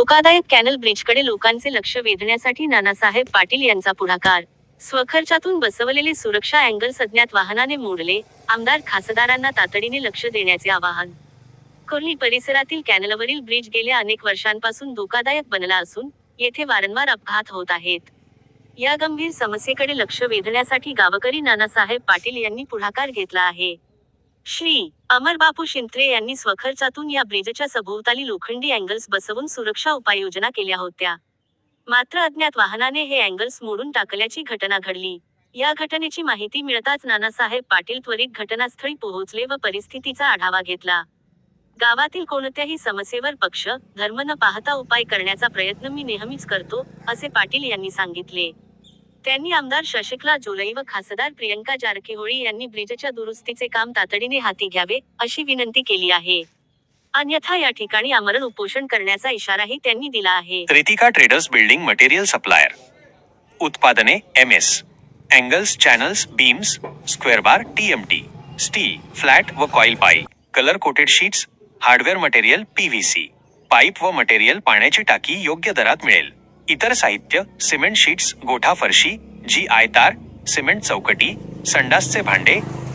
धोकादायक कॅनल ब्रिजकडे लोकांचे लक्ष वेधण्यासाठी नानासाहेब पाटील यांचा पुढाकार. स्वखर्चातून बसवलेले सुरक्षा अँगल्स अज्ञात वाहनाने मोडले आमदार खासदारांना तातडीने लक्ष देण्याचे आवाहन. कोर्ली परिसरातील कॅनलवरील ब्रिज गेल्या अनेक वर्षांपासून धोकादायक बनला असून येथे वारंवार अपघात होत आहेत. या गंभीर समस्येकडे लक्ष वेधण्यासाठी गावकरी नानासाहेब पाटील यांनी पुढाकार घेतला आहे. श्री अमरबापू शिंत्रे यांनी स्वखर्चातून या ब्रिजच्या सभोवताली लोखंडी अँगल्स बसवून सुरक्षा उपाययोजना केल्या होत्या. मात्र अज्ञात वाहनाने हे अँगल्स मोडून टाकल्याची घटना घडली. या घटनेची माहिती मिळताच नानासाहेब पाटील त्वरित घटनास्थळी पोहोचले व परिस्थितीचा आढावा घेतला. गावातील कोणत्याही समस्येवर पक्ष धर्म न पाहता उपाय करण्याचा प्रयत्न मी नेहमीच करतो असे पाटील यांनी सांगितले. त्यांनी आमदार शशिकला जुलै व खासदार प्रियंका जारकीहोळी यांनी ब्रिजच्या दुरुस्तीचे काम तातडीने हाती घ्यावे अशी विनंती केली आहे. अन्यथा या ठिकाणी आमरण उपोषण करण्याचा इशाराही त्यांनी दिला आहे. Ritika traders building material supplier. उत्पादने M S angles channels beams square bar T M T steel flat व coil pipe colour coated sheets hardware material P V C pipe व मटेरियल पाण्याची टाकी योग्य दरात मिळेल. इतर साहित्य सिमेंट शीट्स गोठा फरशी जी आय तार सिमेंट चौकटी संडासचे भांडे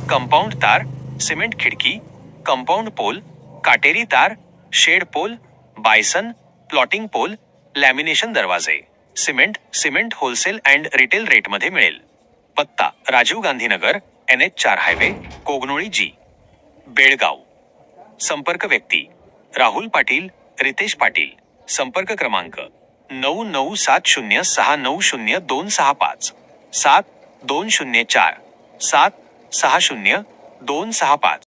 कंपाऊंड तार सिमेंट खिडकी कंपाऊंड पोल काटेरी तार shed pole bison plotting pole lamination दरवाजे. Cement cement wholesale and retail रेटमध्ये मिळेल. पत्ता राजीव गांधीनगर एन एच चार हायवे कोगनोळी जी. बेळगाव. संपर्क व्यक्ती राहुल पाटील रितेश पाटील. संपर्क क्रमांक नऊ नऊ सात शून्य सहा नऊ शून्य दोन सहा पाच. सात दोन शून्य चार. सात सहा शून्य दोन सहा पाच.